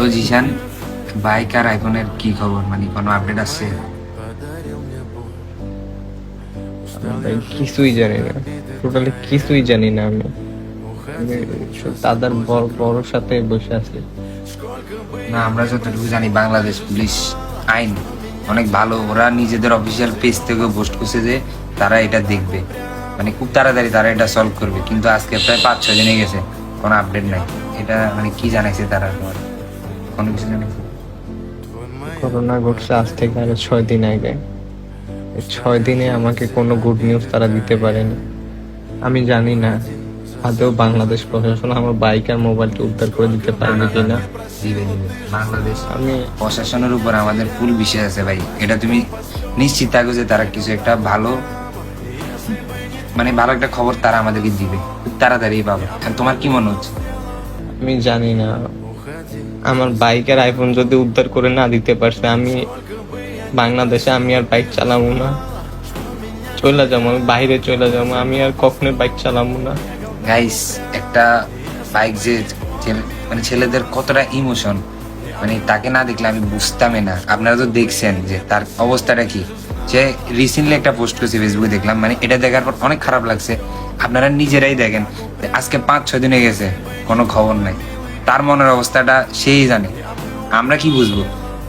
তো জিশান বাইক আর আইফোনের কি খবর? মানে কোনো আপডেট আছে কিছুই জানি না। টোটালি কিছুই জানি না আমি। দাদার বড় বড় সাথে বসে আছি। না আমরা যতটুকু জানি বাংলাদেশ পুলিশ আইন অনেক ভালো। ওরা নিজেদের অফিসিয়াল পেজ থেকে পোস্ট করছে যে তারা এটা দেখবে। মানে খুব তাড়াতাড়ি তারা এটা সলভ করবে। কিন্তু আজকে প্রায় পাঁচ ছয় দিনে গেছে। কোনো আপডেট নাই। এটা মানে কি জানাইছে তারা? কোনো কিছু জানাইছে করোনা ঘটছে আজ থেকে আরও ছয় দিন আগে। এই ছয় দিনে আমাকে কোনো গুড নিউজ তারা দিতে পারেনি। আমি জানি না আদৌ বাংলাদেশ প্রশাসন আমার বাইক আর মোবাইলটা উদ্ধার করে দিতে পারবে কিনা। দিবে দিবে বাংলাদেশ আমি প্রশাসনের উপর আমাদের ফুল বিশ্বাস আছে ভাই। এটা তুমি নিশ্চিত থাকো যে তারা কিছু একটা ভালো মানে ভালো একটা খবর তারা আমাদেরকে দিবে। খুব তাড়াতাড়ি পাবো। তোমার কি মনে হচ্ছে? আমি জানি না। আমার বাইকের আইফোন যদি উদ্ধার করে না দিতে পারছে, আমি বাংলাদেশে আমি আর বাইক চালাবো না। চলে যাব, আমি বাইরে চলে যাব, আমি আর কখনো বাইক চালাবো না। গাইস একটা বাইক যে মানে ছেলেদের কতটা ইমোশন মানে তাকে না দেখলে আমি বুঝতামই না। আপনারা তো দেখছেন যে তার অবস্থাটা কি। যে রিসেন্টলি একটা পোস্ট করেছে ফেসবুকে দেখলাম মানে এটা দেখার পর অনেক খারাপ লাগছে। আপনারা নিজেরাই দেখেন, আজকে পাঁচ ছয় দিনে গেছে, কোনো খবর নাই। তার মনের অবস্থাটা সেই জানে। আমরা কি বুঝব?